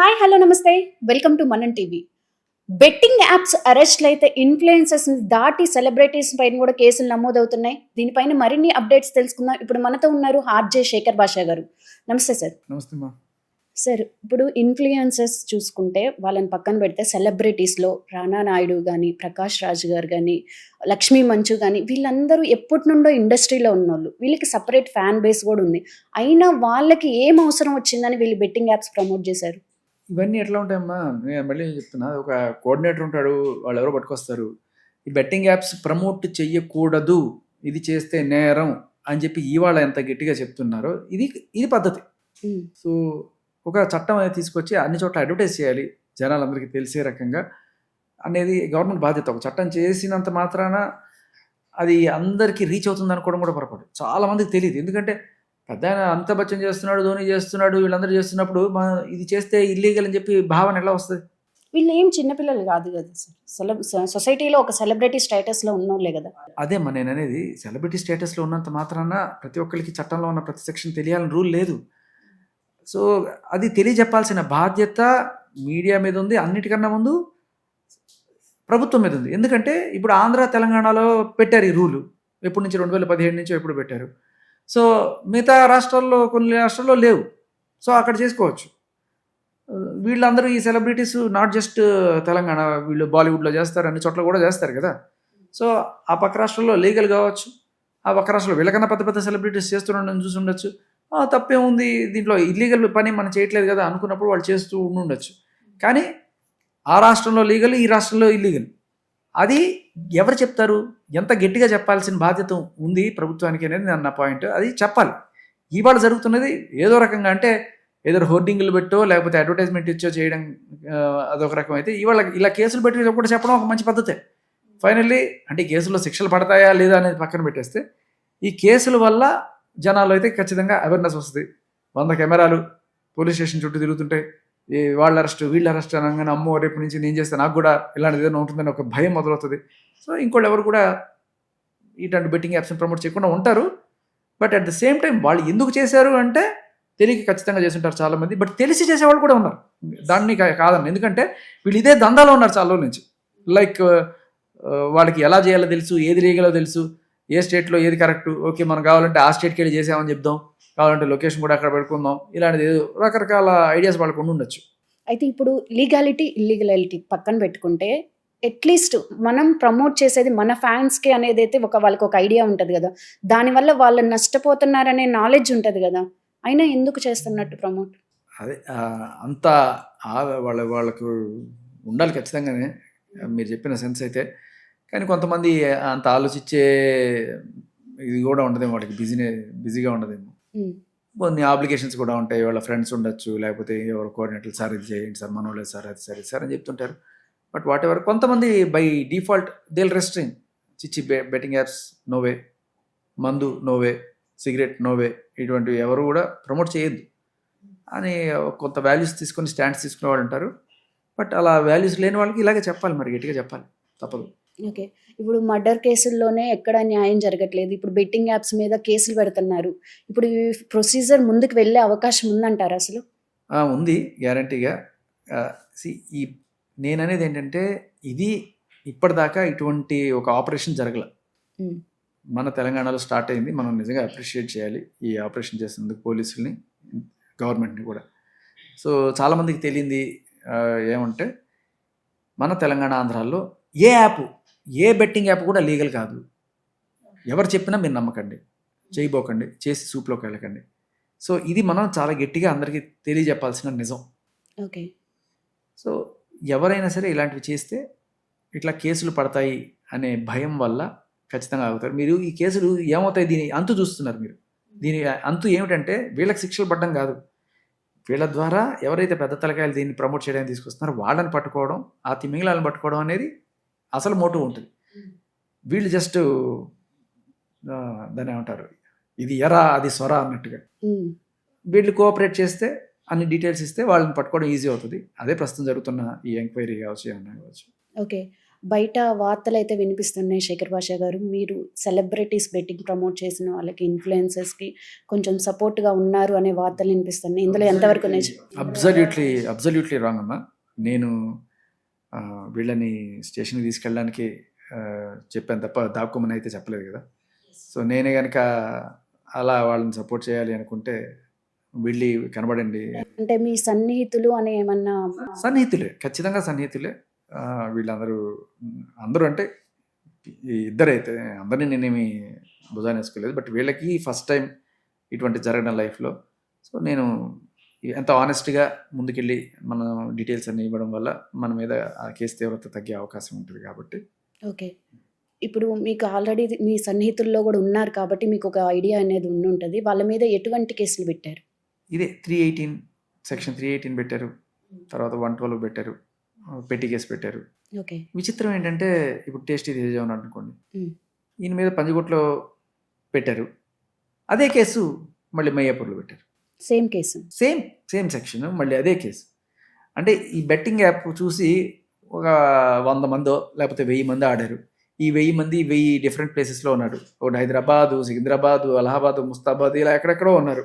Hi hello నమస్తే. Welcome to Manan TV. Betting apps అరెస్ట్లు అయితే influencers దాటి సెలబ్రిటీస్ పైన కూడా కేసులు నమోదవుతున్నాయి. దీనిపైన మరిన్ని అప్డేట్స్ తెలుసుకుందాం. ఇప్పుడు మనతో ఉన్నారు ఆర్జే శేఖర్ భాషా గారు. నమస్తే సార్. నమస్తే సార్ ఇప్పుడు ఇన్ఫ్లుయెన్సర్స్ చూసుకుంటే వాళ్ళని పక్కన పెడితే సెలబ్రిటీస్లో రానా నాయుడు కానీ ప్రకాష్ రాజ్ గారు కానీ లక్ష్మీ మంచు కానీ వీళ్ళందరూ ఎప్పటి నుండో ఇండస్ట్రీలో ఉన్నోళ్ళు. వీళ్ళకి సపరేట్ ఫ్యాన్ బేస్ కూడా ఉంది. అయినా వాళ్ళకి ఏం అవసరం వచ్చిందని వీళ్ళు బెట్టింగ్ యాప్స్ ప్రమోట్ చేశారు? ఇవన్నీ ఎట్లా ఉంటాయమ్మా? నేను మళ్ళీ చెప్తున్నా. ఒక కోఆర్డినేటర్ ఉంటాడు వాళ్ళు ఎవరో పట్టుకొస్తారు. ఈ బెట్టింగ్ యాప్స్ ప్రమోట్ చెయ్యకూడదు. ఇది చేస్తే నేరం అని చెప్పి ఇవాళ ఎంత గట్టిగా చెప్తున్నారో ఇది ఇది పద్ధతి. సో ఒక చట్టం అనేది తీసుకొచ్చి అన్ని చోట్ల అడ్వర్టైజ్ చేయాలి జనాలందరికీ తెలిసే రకంగా అనేది గవర్నమెంట్ బాధ్యత. ఒక చట్టం చేసినంత మాత్రాన అది అందరికీ రీచ్ అవుతుంది అనుకోవడం కూడా పొరపాటు. చాలా మందికి తెలియదు ఎందుకంటే పెద్ద ఆయన అమితాబ్ బచ్చన్ చేస్తున్నాడు ధోని చేస్తున్నాడు వీళ్ళందరూ చేస్తున్నప్పుడు మన ఇది చేస్తే ఇల్లీగల్ అని చెప్పి భావన ఎలా వస్తుంది? వీళ్ళు ఏం చిన్నపిల్లలు కాదు కదా సార్. సెలబ్ సొసైటీలో ఒక సెలబ్రిటీ స్టేటస్లో ఉన్నోళ్ళే కదా. అదే మన నేను అనేది సెలబ్రిటీ స్టేటస్లో ఉన్నంత మాత్రాన ప్రతి ఒక్కరికి చట్టంలో ఉన్న ప్రతి సెక్షన్ తెలియాలని రూల్ లేదు. సో అది తెలియజెప్పాల్సిన బాధ్యత మీడియా మీద ఉంది అన్నిటికన్నా ముందు ప్రభుత్వం మీద ఉంది. ఎందుకంటే ఇప్పుడు ఆంధ్ర తెలంగాణలో పెట్టారు ఈ రూలు. ఎప్పటి నుంచి? రెండు వేల పదిహేడు నుంచి ఎప్పుడు పెట్టారు? సో మిగతా రాష్ట్రాల్లో కొన్ని రాష్ట్రాల్లో లేవు. సో అక్కడ చేసుకోవచ్చు. వీళ్ళందరూ ఈ సెలబ్రిటీస్ నాట్ జస్ట్ తెలంగాణ వీళ్ళు బాలీవుడ్లో చేస్తారు అన్ని చోట్ల కూడా చేస్తారు కదా. సో ఆ పక్క రాష్ట్రంలో లీగల్ కావచ్చు ఆ పక్క రాష్ట్రంలో వీళ్ళకన్నా పెద్ద పెద్ద సెలబ్రిటీస్ చేస్తుండడం చూసి ఉండొచ్చు. తప్పేముంది దీంట్లో ఇల్లీగల్ పని మనం చేయట్లేదు కదా అనుకున్నప్పుడు వాళ్ళు చేస్తూ ఉండొచ్చు కానీ ఆ రాష్ట్రంలో లీగల్ ఈ రాష్ట్రంలో ఇల్లీగల్ అది ఎవరు చెప్తారు? ఎంత గట్టిగా చెప్పాల్సిన బాధ్యత ఉంది ప్రభుత్వానికి అనేది నా- పాయింట్ అది చెప్పాలి. ఇవాళ జరుగుతున్నది ఏదో రకంగా అంటే ఏదో హోర్డింగ్లు పెట్టో లేకపోతే అడ్వర్టైజ్మెంట్ ఇచ్చో చేయడం అదొక రకం అయితే ఇవాళ ఇలా కేసులు పెట్టి కూడా చెప్పడం ఒక మంచి పద్ధతే. ఫైనల్లీ అంటే కేసులో శిక్షలు పడతాయా లేదా అనేది పక్కన పెట్టేస్తే ఈ కేసుల వల్ల జనాలు అయితే ఖచ్చితంగా అవేర్నెస్ వస్తుంది. వంద కెమెరాలు పోలీస్ స్టేషన్ చుట్టూ తిరుగుతుంటే వాళ్ళ అరెస్ట్ వీళ్ళ అరెస్ట్ అనగానే అమ్మో రేపు నుంచి నేను చేస్తే? నాకు కూడా ఇలాంటిది ఏదైనా ఉంటుందని ఒక భయం మొదలవుతుంది. సో ఇంకోళ్ళు ఎవరు కూడా ఇటువంటి బెట్టింగ్ యాప్స్ని ప్రమోట్ చేయకుండా ఉంటారు. But at the same time వాళ్ళు ఎందుకు చేశారు అంటే తెలియక ఖచ్చితంగా చేస్తుంటారు చాలా మంది బట్ తెలిసి చేసేవాళ్ళు కూడా ఉన్నారు. దాన్ని కా- కాదన్న. ఎందుకంటే వీళ్ళు ఇదే దందాలో ఉన్నారు చాలా రోజుల నుంచి. లైక్ వాళ్ళకి ఎలా చేయాలో తెలుసు ఏది లీగలో తెలుసు ఏ స్టేట్లో ఏది కరెక్ట్ ఓకే మనం కావాలంటే ఆ స్టేట్కి వెళ్ళి చేసామని చెప్దాం కావాలంటే లొకేషన్ కూడా అక్కడ పెట్టుకుందాం ఇలాంటిది ఏదో రకరకాల ఐడియాస్ వాళ్ళకు ఉండి ఉండొచ్చు. అయితే ఇప్పుడు లీగాలిటీ ఇల్లీగాలిటీ పక్కన పెట్టుకుంటే అట్లీస్ట్ మనం ప్రమోట్ చేసేది మన ఫ్యాన్స్కి అనేది అయితే ఒక వాళ్ళకి ఒక ఐడియా ఉంటుంది కదా. దానివల్ల వాళ్ళు నష్టపోతున్నారనే నాలెడ్జ్ ఉంటుంది కదా. అయినా ఎందుకు చేస్తున్నట్టు ప్రమోట్? అదే అంత వాళ్ళ వాళ్ళకు ఉండాలి ఖచ్చితంగానే మీరు చెప్పిన సెన్స్ అయితే. కానీ కొంతమంది అంత ఆలోచించే ఇది కూడా ఉండదేమో వాళ్ళకి బిజీనే బిజీగా ఉండదేమో. కొన్ని అప్లికేషన్స్ కూడా ఉంటాయి వాళ్ళ ఫ్రెండ్స్ ఉండొచ్చు లేకపోతే ఎవరు కోఆర్డినేటర్ సార్ ఇది చేయండి సార్ మనోలేదు సార్ అది సార్ ఇది సార్ అని చెప్తుంటారు. బట్ వాట్ ఎవర్ కొంతమంది బై డిఫాల్ట్ దేల్ రెస్ట్రింగ్ చిచ్చి బె బెట్టింగ్ యాప్స్ నోవే మందు నోవే సిగరెట్ నోవే ఇటువంటివి ఎవరు కూడా ప్రమోట్ చేయొద్దు. అని కొంత వాల్యూస్ తీసుకొని స్టాండ్స్ తీసుకునే వాళ్ళు ఉంటారు. బట్ అలా వాల్యూస్ లేని వాళ్ళకి ఇలాగే చెప్పాలి మరి గట్టిగా చెప్పాలి. తప్పదు. ఓకే. ఇప్పుడు మర్డర్ కేసుల్లోనే ఎక్కడ న్యాయం జరగట్లేదు. ఇప్పుడు బెట్టింగ్ యాప్స్ మీద కేసులు పెడుతున్నారు. ఇప్పుడు ఈ ప్రొసీజర్ ముందుకు వెళ్ళే అవకాశం ఉందంటారు అసలు? ఉంది గ్యారంటీగా ఈ నేను అనేది ఏంటంటే ఇది ఇప్పటిదాకా ఇటువంటి ఒక ఆపరేషన్ జరగల. మన తెలంగాణలో స్టార్ట్ అయింది. మనం నిజంగా అప్రిషియేట్ చేయాలి ఈ ఆపరేషన్ చేసినందుకు పోలీసుల్ని గవర్నమెంట్ని కూడా. సో చాలామందికి తెలియంది ఏమంటే మన తెలంగాణ ఆంధ్రాల్లో ఏ యాప్ ఏ బెట్టింగ్ యాప్ కూడా లీగల్ కాదు. ఎవరు చెప్పినా మీరు నమ్మకండి. చేయబోకండి. చేసి సూప్లోకి వెళ్ళకండి. సో ఇది మనం చాలా గట్టిగా అందరికీ తెలియజెప్పాల్సిన నిజం. ఓకే. సో ఎవరైనా సరే ఇలాంటివి చేస్తే ఇట్లా కేసులు పడతాయి అనే భయం వల్ల ఖచ్చితంగా ఆగుతారు. మీరు ఈ కేసులు ఏమవుతాయి? దీని అంతు చూస్తున్నారు మీరు. దీని అంతు ఏమిటంటే వీళ్ళకి శిక్షలు పడడం కాదు. వీళ్ళ ద్వారా ఎవరైతే పెద్ద తలకాయలు దీన్ని ప్రమోట్ చేయడానికి తీసుకొస్తున్నారో వాళ్ళని పట్టుకోవడం ఆ తిమింగళాలను పట్టుకోవడం అనేది అసలు మోటివ్ ఉంటుంది. వీళ్ళు జస్ట్ దాన్ని ఏమంటారు? ఇది ఎరా అది స్వర అన్నట్టుగా. వీళ్ళు కోఆపరేట్ చేస్తే అన్ని డీటెయిల్స్ ఇస్తే వాళ్ళని పట్టుకోవడం ఈజీ అవుతుంది అదే ప్రస్తుతం జరుగుతున్న ఈ ఎంక్వైరీ కావచ్చు ఏమన్నా కావచ్చు ఓకే బయట వార్తలైతే వినిపిస్తున్నాయి శేఖర్ భాష గారు. మీరు సెలబ్రిటీస్ బెట్టింగ్ ప్రమోట్ చేసిన వాళ్ళకి, ఇన్‌ఫ్లుయెన్సర్స్‌కి కొంచెం సపోర్ట్‌గా ఉన్నారు అనే వార్తలు వినిపిస్తున్నాయి. ఇందులో ఎంతవరకు? అబ్సల్యూట్లీ, అబ్సల్యూట్లీ రాంగ్ అమ్మా. నేను వీళ్ళని స్టేషన్‌కి తీసుకెళ్ళడానికి చెప్పాను తప్ప దాక్కోమని అయితే చెప్పలేదు కదా! సో, నేనే గనక అలా వాళ్ళని సపోర్ట్ చేయాలి అనుకుంటే వెళ్ళి కనబడండి అంటే మీ సన్నిహితులు అని ఏమన్నా సన్నిహితులే. ఖచ్చితంగా సన్నిహితులే. వీళ్ళందరూ అందరూ అంటే ఇద్దరైతే అందరిని నేనేమి భుజానేసుకోలేదు. బట్ వీళ్ళకి ఫస్ట్ టైమ్ ఇటువంటిది జరగడం లైఫ్‌లో. సో, నేను ఎంత హానెస్ట్‌గా ముందుకెళ్ళి మనం డీటెయిల్స్ అన్నీ ఇవ్వడం వల్ల మన మీద ఆ కేసు తీవ్రత తగ్గే అవకాశం ఉంటది కాబట్టి ఓకే. ఇప్పుడు మీకు ఆల్రెడీ మీ సన్నిహితుల్లో గూడా ఉన్నారు కాబట్టి మీకొక ఐడియా అనేది ఉండుంటది. వాళ్ళ మీద ఎటువంటి కేసులు పెట్టారు? ఇదే 318 సెక్షన్ 318 పెట్టారు. తర్వాత 112 పెట్టారు. ఆహ్, పెట్టి కేసు పెట్టారు. ఓకే. విచిత్రం ఏంటంటే ఇప్పుడు టేస్టీ తేజ ఉన్నాడనుకోండి. హ్మ్. ఈయన మీద పంజగుట్టలో పెట్టారు. అదే కేసు మళ్ళీ మయ్యాపూర్‌లో పెట్టారు. Same case. Same, same section మళ్ళీ అదే కేసు. అంటే ఈ బెట్టింగ్ యాప్ చూసి ఒక 100 మందో లేకపోతే 1000 మందో ఆడారు. ఈ 1000 మంది 1000 డిఫరెంట్ ప్లేసెస్‌లో ఉన్నారు. ఒకటి హైదరాబాదు, సికింద్రాబాదు, అలహాబాదు, ముస్తాబాద్ ఇలా ఎక్కడెక్కడో ఉన్నారు.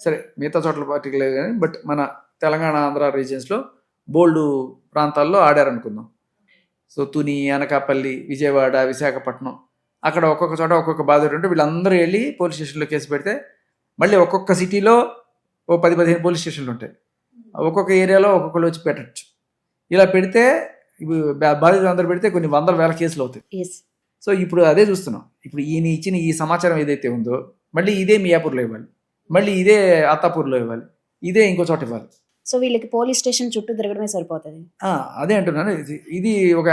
సరే మిగతా చోట్ల పార్టీకి లేదు గానీ బట్ మన తెలంగాణ, ఆంధ్ర రీజియన్స్‌లో బోలెడు ప్రాంతాల్లో ఆడారనుకుందాం. సో, తుని, అనకాపల్లి, విజయవాడ, విశాఖపట్నం అక్కడ ఒక్కొక్క చోట ఒక్కొక్క బాధితుడు ఉంటే వీళ్ళందరూ ఎళ్ళి పోలీస్ స్టేషన్‌లో కేసు పెడితే మళ్ళీ ఒక్కొక్క సిటీలో ఓ 10, 15 పోలీస్ స్టేషన్‌లు ఉంటాయి. ఒక్కొక్క ఏరియాలో ఒక్కొక్కళ్ళు వచ్చి పెట్టొచ్చు. ఇలా పెడితే ఇవి బా బాధితులందరూ పెడితే కొన్ని వందల వేల కేసులు అవుతాయి. సో, ఇప్పుడు అదే చూస్తున్నాం. ఇప్పుడు ఈయన ఇచ్చిన ఈ సమాచారం ఏదైతే ఉందో మళ్ళీ ఇదే మియాపూర్‌లో ఇవ్వాలి. మళ్ళీ ఇదే అత్తాపూర్‌లో ఇవ్వాలి. ఇదే ఇంకో చోట ఇవ్వాలి. సో, వీళ్ళకి పోలీస్ స్టేషన్ చుట్టూ తిరగడమే సరిపోతది. అదే అంటున్నాను. ఇది ఇది ఒక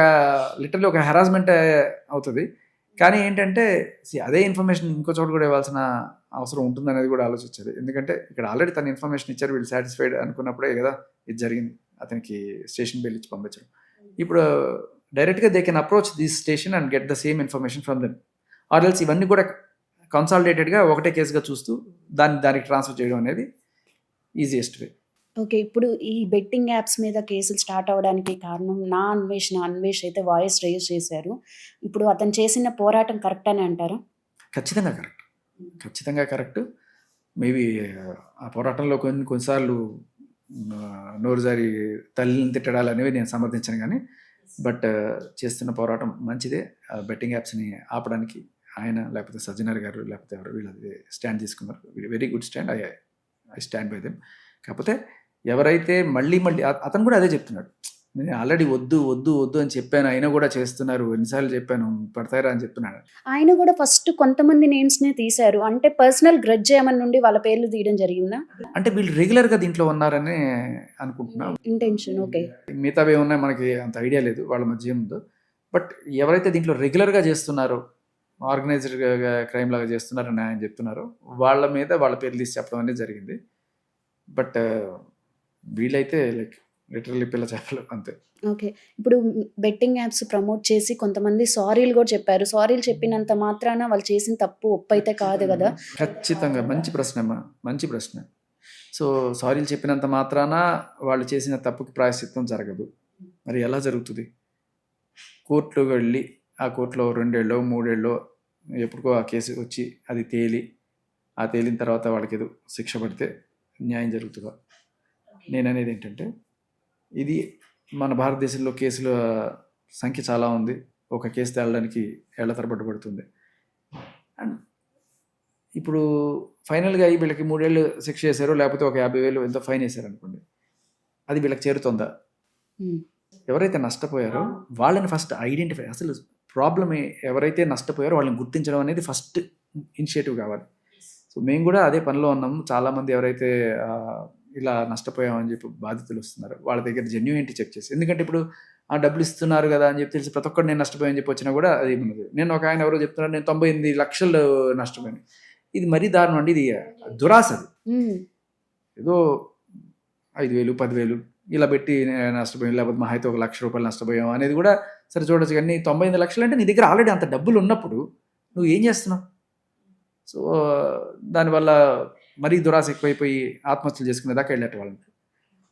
లిటరల్లీ ఒక హెరాస్మెంటే అవుతది. కానీ ఏంటంటే అదే ఇన్ఫర్మేషన్ ఇంకో చోట కూడా ఇవ్వాల్సిన అవసరం ఉంటుందనేది కూడా ఆలోచించాలి. ఎందుకంటే ఇక్కడ ఆల్రెడీ తను ఇన్ఫర్మేషన్ ఇచ్చారు. వీళ్ళు సాటిస్ఫైడ్ అనుకున్నప్పుడే కదా ఇది జరిగింది. అతనికి స్టేషన్ బెయిల్ ఇచ్చి పంపించడం. ఇప్పుడు డైరెక్ట్‌గా they can approach this station and get the same information from them. Or else ఇవన్నీ కూడా కన్సాలిడేటెడ్‌గా ఒకటే కేస్‌గా చూస్తూ దాన్ని దానికి ట్రాన్స్‌ఫర్ చేయడం అనేది ఈజియెస్ట్ వే. ఓకే. ఇప్పుడు ఈ బెట్టింగ్ యాప్స్ మీద కేసులు స్టార్ట్ అవ్వడానికి కారణం నా అన్వేషణ, అన్వేష్ అయితే వాయిస్ రైజ్ చేశారు. ఇప్పుడు అతను చేసిన పోరాటం కరెక్ట్ అనే అంటారా? ఖచ్చితంగా కరెక్ట్. ఖచ్చితంగా కరెక్ట్. మేబీ ఆ పోరాటంలో కొన్ని కొన్ని సార్లు ఆహ్, నోరు జారి తల్లిని తిట్టడాలనేవి నేను సమర్థించను గానీ బట్ చేస్తున్న పోరాటం మంచిదే. బెట్టింగ్ యాప్స్‌ని ఆపడానికి ఆయన లేకపోతే సజ్జనర్ గారు లేకపోతే ఎవరు వీళ్ళు స్టాండ్ తీసుకున్నారు. Very good stand. I I stand by them. కాకపోతే ఎవరైతే మళ్ళీ మళ్ళీ అతను కూడా అదే చెప్తున్నాడు. నేను ఆల్రెడీ వద్దు, వద్దు, వద్దు అని చెప్పాను. అయినా కూడా చేస్తున్నారు. ఎన్ని సార్లు చెప్పాను పడతాయిరా అని చెప్తున్నాడు. ఆయన కూడా ఫస్ట్ కొంతమంది నేమ్స్‌నే తీశారు. అంటే పర్సనల్ గ్రడ్జ్ ఏమన్నా నుండి వాళ్ళ పేర్లు తీయడం జరిగిందా? అంటే వీళ్ళు రెగ్యులర్‌గా దీంట్లో ఉన్నారని అనుకుంటున్నా. Intention okay. మిగతావి ఏమున్నాయో మనకి అంత ఐడియా లేదు. వాళ్ళ మధ్య ఏముందో. బట్ ఎవరైతే దీంట్లో రెగ్యులర్‌గా చేస్తున్నారో ఆర్గనైజ్డ్‌గా క్రైమ్ లాగా చేస్తున్నారని ఆయన చెప్తున్నారో వాళ్ళ మీద వాళ్ళ పేర్లు తీసి చెప్పడం అనేది జరిగింది. బట్ వీళ్ళైతే లైక్ లిటరల్లీ పిల్ల చేపలు అంతే. ఓకే. ఇప్పుడు బెట్టింగ్ యాప్స్ ప్రమోట్ చేసి కొంతమంది సారీలు కూడా చెప్పారు. సారీలు చెప్పినంత మాత్రాన వాళ్ళు చేసిన తప్పు ఒప్పైతే కాదు గదా! ఖచ్చితంగా మంచి ప్రశ్నమ్మా. మంచి ప్రశ్న. సో, సారీలు చెప్పినంత మాత్రాన వాళ్ళు చేసిన తప్పుకి ప్రాయశ్చిత్తం జరగదు. మరి ఎలా జరుగుతది? కోర్ట్‌లోకి వెళ్ళి ఆ కోర్ట్‌లో 2 ఏళ్ళో, 3 ఏళ్ళో ఎప్పుడుకో ఆ కేసు వచ్చి అది తేలి, ఆ తేలిన తర్వాత వాళ్ళకేదో శిక్ష పడితే న్యాయం జరుగుతదా? నేననేది ఏంటంటే ఇది మన భారతదేశంలో కేసుల సంఖ్య చాలా ఉంది. ఒక కేసు తేలడానికి ఏళ్ళ తరబడి పడుతుంది. అండ్ ఇప్పుడు ఫైనల్‌గా వీళ్ళకి 3 ఏళ్ళు శిక్ష చేశారు. లేకపోతే ఒక 50,000 ఎంతో ఫైన్ ఏసారనుకోండి. అది వీళ్ళకి చేరుతుందా? ఎవరైతే నష్టపోయారో వాళ్ళని ఫస్ట్ ఐడెంటిఫై అసలు ప్రాబ్లమ్ ఎవరైతే నష్టపోయారో వాళ్ళని గుర్తించడం అనేది ఫస్ట్ ఇనిషియేటివ్ కావాలి. సో, మేము కూడా అదే పనిలో ఉన్నాము. చాలామంది ఎవరైతే ఇలా నష్టపోయామని చెప్పి బాధితులు వస్తున్నారో వాళ్ళ దగ్గర జెన్యూనిటీ చెక్ చేసి ఎందుకంటే ఇప్పుడు ఆ డబ్బులు ఇస్తున్నారు కదా అని చెప్పి తెలిసి ప్రతి ఒక్కడు నేను నష్టపోయాను చెప్పి వచ్చినా కూడా అది. నేను ఒక ఆయన ఎవరో చెప్తున్నారు నేను 98,00,000 నష్టపోయాను. ఇది మరీ దారుణం అండి. ఇది దురాశ అది. ఏదో 5,000, 10,000 ఇలా పెట్టి నేను నష్టపోయాను. లేకపోతే మహా అయితే ఒక రూ. 1,00,000 నష్టపోయాం అనేది కూడా సరే చూడొచ్చు కానీ 98,00,000 అంటే నీ దగ్గర ఆల్రెడీ అంత డబ్బులు ఉన్నప్పుడు నువ్వు ఏం చేస్తున్నావు? సో, దానివల్ల మరీ దురాశ ఎక్కువైపోయి ఆత్మహత్యలు చేసుకునే దాకా వెళ్ళేట వాళ్ళని.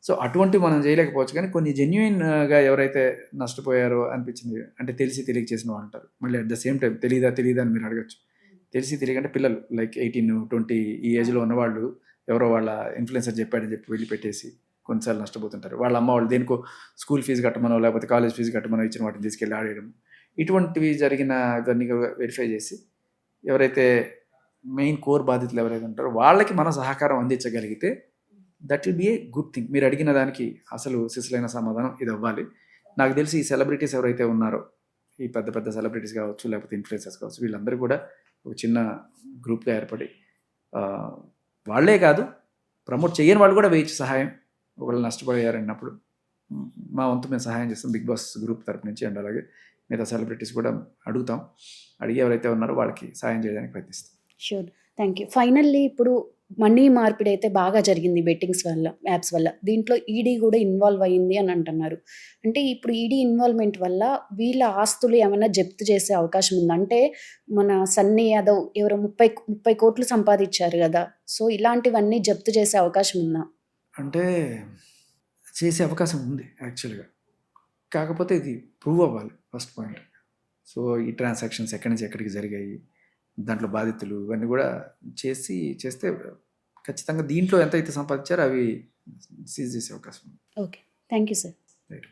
సో అటువంటి మనం చేయలేకపోవచ్చు కానీ కొన్ని జెన్యున్గా ఎవరైతే నష్టపోయారో అనిపించింది అంటే తెలిసి తెలియక చేసిన వాళ్ళు అంటారు మళ్ళీ అట్ ద సేమ్ టైం తెలియదా తెలియదా అని మీరు అడగచ్చు తెలిసి తెలియకంటే పిల్లలు లైక్ ఎయిటీన్ ట్వంటీ ఈ ఏజ్లో ఉన్నవాళ్ళు ఎవరో వాళ్ళ ఇన్ఫ్లుయెన్సర్ చెప్పాడని చెప్పి వెళ్ళి పెట్టేసి కొన్నిసార్లు నష్టపోతుంటారు. వాళ్ళ అమ్మ వాళ్ళు దేనికో స్కూల్ ఫీజు కట్టమనో లేకపోతే కాలేజ్ ఫీజు కట్టమనో ఇచ్చిన వాటిని తీసుకెళ్ళి ఆడేయడం. ఇటువంటివి జరిగిన ఇవన్నీ వెరిఫై చేసి ఎవరైతే మెయిన్ కోర్ బాధితులు ఎవరైతే ఉంటారో వాళ్ళకి మన సహకారం అందించగలిగితే that will be a good thing మీరు అడిగిన దానికి అసలు సిసలైన సమాధానం ఇది అవ్వాలి. నాకు తెలిసి ఈ సెలబ్రిటీస్ ఎవరైతే ఉన్నారో ఈ పెద్ద పెద్ద సెలబ్రిటీస్ కావచ్చు లేకపోతే ఇన్ఫ్లుయెన్సర్స్ కావచ్చు వీళ్ళందరూ కూడా ఒక చిన్న గ్రూప్గా ఏర్పడి వాళ్ళే కాదు ప్రమోట్ చేయని వాళ్ళు కూడా వేయచ్చు సహాయం. ఒకళ్ళు నష్టపోయారన్నప్పుడు మా వంతు మేము సహాయం చేస్తాం. బిగ్ బాస్ గ్రూప్ తరపు నుంచి అండ్ అలాగే మిగతా సెలబ్రిటీస్ కూడా అడుగుతాం. అడిగి ఎవరైతే ఉన్నారో వాళ్ళకి సహాయం చేయడానికి ప్రయత్నిస్తాం. షూర్ థ్యాంక్ యూ ఫైనల్లీ ఇప్పుడు మనీ మార్పిడి అయితే బాగా జరిగింది బెట్టింగ్స్ వల్ల యాప్స్ వల్ల. దీంట్లో ఈడీ కూడా ఇన్వాల్వ్ అయ్యింది అని అంటున్నారు. అంటే ఇప్పుడు ఈడీ ఇన్వాల్వ్మెంట్ వల్ల వీళ్ళ ఆస్తులు ఏమైనా జప్తు చేసే అవకాశం ఉందా? అంటే మన సన్నీ యాదవ్ ఎవరో ముప్పై ముప్పై కోట్లు సంపాదించారు కదా. సో ఇలాంటివన్నీ జప్తు చేసే అవకాశం ఉందా? అంటే చేసే అవకాశం ఉంది యాక్చువల్గా కాకపోతే ఇది ప్రూవ్ అవ్వాలి ఫస్ట్ పాయింట్ సో ఈ ట్రాన్సాక్షన్స్ ఎక్కడి నుంచి ఎక్కడికి జరిగాయి దాంట్లో బాధితులు ఇవన్నీ కూడా చేసి చేస్తే ఖచ్చితంగా దీంట్లో ఎంత అయితే సంపాదించారో అవి సీజ్ చేసే అవకాశం ఉంది. Okay thank you sir right